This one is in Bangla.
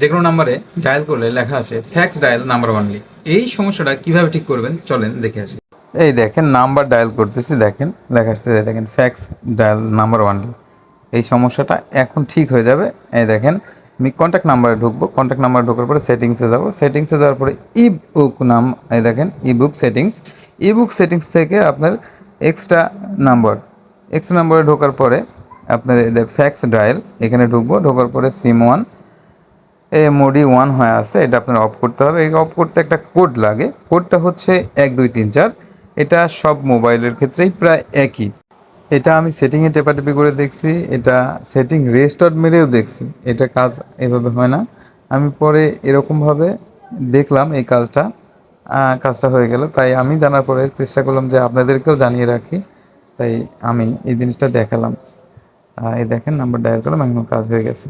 যে কোনো নাম্বারে ডায়াল করলে লেখা আছে ফ্যাক্স ডায়াল নাম্বার ওয়ানলি এই সমস্যাটা কীভাবে ঠিক করবেন? চলেন দেখে আসি। এই দেখেন নাম্বার ডায়াল করতেছি, দেখেন, লেখা আসছে দেখেন ফ্যাক্স ডায়াল নাম্বার ওয়ানলি এই সমস্যাটা এখন ঠিক হয়ে যাবে। এই দেখেন, আমি কন্ট্যাক্ট নাম্বারে ঢুকবো। কন্ট্যাক্ট নাম্বার ঢোকার পরে সেটিংসে যাব। সেটিংসে যাওয়ার পরে ই বুক নাম, এই দেখেন ই বুক সেটিংস ই বুক সেটিংস থেকে আপনার এক্সট্রা নাম্বার এক্সট্রা নাম্বারে ঢোকার পরে আপনার ফ্যাক্স ডায়াল এখানে ঢুকবো, ঢোকার পরে সিম ওয়ান এ মোডি ওয়ান হয়ে আছে, এটা আপনার অফ করতে হবে। এই অফ করতে একটা কোড লাগে কোডটা হচ্ছে এক, দুই, তিন, চার। এটা সব মোবাইলের ক্ষেত্রেই প্রায় একই। এটা আমি সেটিংয়ে টেপাটেপি করে দেখছি, এটা সেটিং রেস্টার্ট মেরেও দেখছি। এটা কাজ এভাবে হয় না। আমি পরে এরকমভাবে দেখলাম এই কাজটা কাজটা হয়ে গেল। তাই আমি জানার পরে চেষ্টা করলাম যে আপনাদেরকেও জানিয়ে রাখি। তাই আমি এই জিনিসটা দেখালাম। এই দেখেন নাম্বার ডায়াল করলাম এখন কাজ হয়ে গেছে।